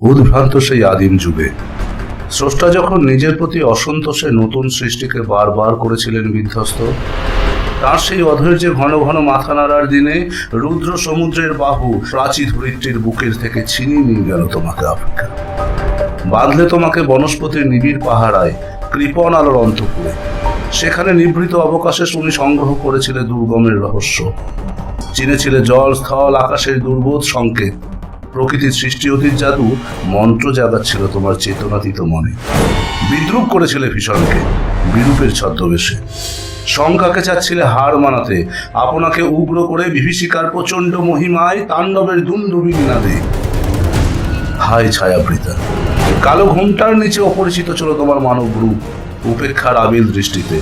উদ্ভ্রান্ত সেই আদিম যুগে। স্রষ্টা যখন নিজের প্রতি অসন্তোষে নতুন সৃষ্টিকে বারবার করেছিলেন বিধ্বস্ত, তার সেই অধৈর্যে ঘন ঘন মাথা নাড়ার দিনে রুদ্র সমুদ্রের বাহু প্রাচী ধরিত্রীর বুকের থেকে ছিনিয়ে নিয়ে গেল তোমাকে আফ্রিকা বাঁধলে তোমাকে বনস্পতির নিবিড় পাহারায় কৃপণ আলোর অন্তপুরে। সেখানে নিভৃত অবকাশে শুনি সংগ্রহ করেছিলে দুর্গমের রহস্য। চিনেছিলে জল, স্থল, আকাশের দুর্বোধ সংকেত। প্রকৃতির সৃষ্টি অতীত জাদু, মন্ত্র জাগাচ্ছিল তোমার চেতনাতীত মনে। বিদ্রুপ করেছিলে ভীষণকে, বিরূপের ছদ্মবেশে। শঙ্কাকে চাচ্ছিলে হার মানাতে, আপনাকে উগ্র করে বিভীষিকার প্রচণ্ড মহিমায় তাণ্ডবের দুন্দুবি নাদে হায় ছায়াবৃতা, কালো ঘুমটার নিচে অপরিচিত ছিল তোমার মানব রূপ, উপেক্ষার আবিল দৃষ্টিতে।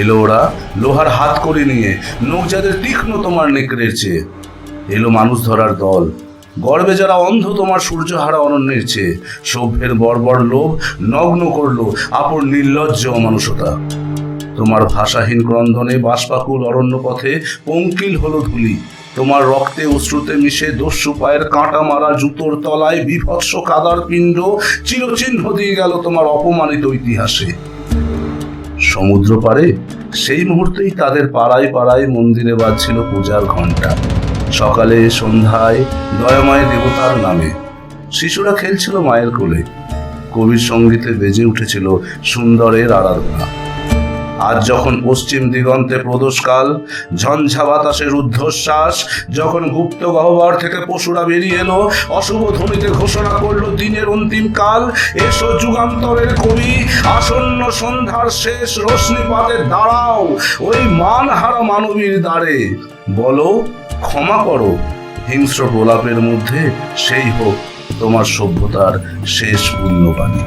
এলো ওরা লোহার হাত করে নিয়ে নখ যাদের তীক্ষ্ণ তোমার নেকড়ের চেয়ে। এলো মানুষ ধরার দল গর্বে যারা অন্ধ, তোমার সূর্যহারা অনন্যের চেয়ে সভ্যের বর্বর লোভ নগ্ন করল আপন নির্লজ্জ অমানুষতা। তোমার ভাষাহীন ক্রন্দনে বাষ্পাকুল অরণ্য পথে পঙ্কিল হলো ধুলি। তোমার রক্তে অশ্রুতে মিশে দস্যু পায়ের কাঁটা মারা জুতোর তলায় বিভৎস কাদার পিণ্ড চিরচিহ্ন দিয়ে গেল তোমার অপমানিত ইতিহাসে। সমুদ্র পারে সেই মুহূর্তেই তাদের পাড়ায় পাড়ায় মন্দিরে বাজছিল পূজার ঘণ্টা। সকালে সন্ধ্যায় দয়াময় দেবতার নামে। শিশুরা খেলছিল মায়ের কোলে। কবির সঙ্গীতে বেজে উঠেছিল সুন্দরের আরাধনা। আজ যখন পশ্চিম দিগন্তে প্রদোষকাল, ঝঞ্ঝা বাতাসের ঊর্ধ্বশ্বাস যখন গুপ্ত গহ্বর থেকে পশুরা বেরিয়ে এলো, অশুভ ধ্বনিতে ঘোষণা করল দিনের অন্তিম কাল। এসো যুগান্তরের কবি, আসন্ন সন্ধ্যার শেষ রশ্মিপাতে দাঁড়াও। ওই মানহারা মানবীর দ্বারে। বলো ক্ষমা করো। হিংস্র প্রলাপের মধ্যে সেই হোক তোমার সভ্যতার শেষ পুণ্যবাণী।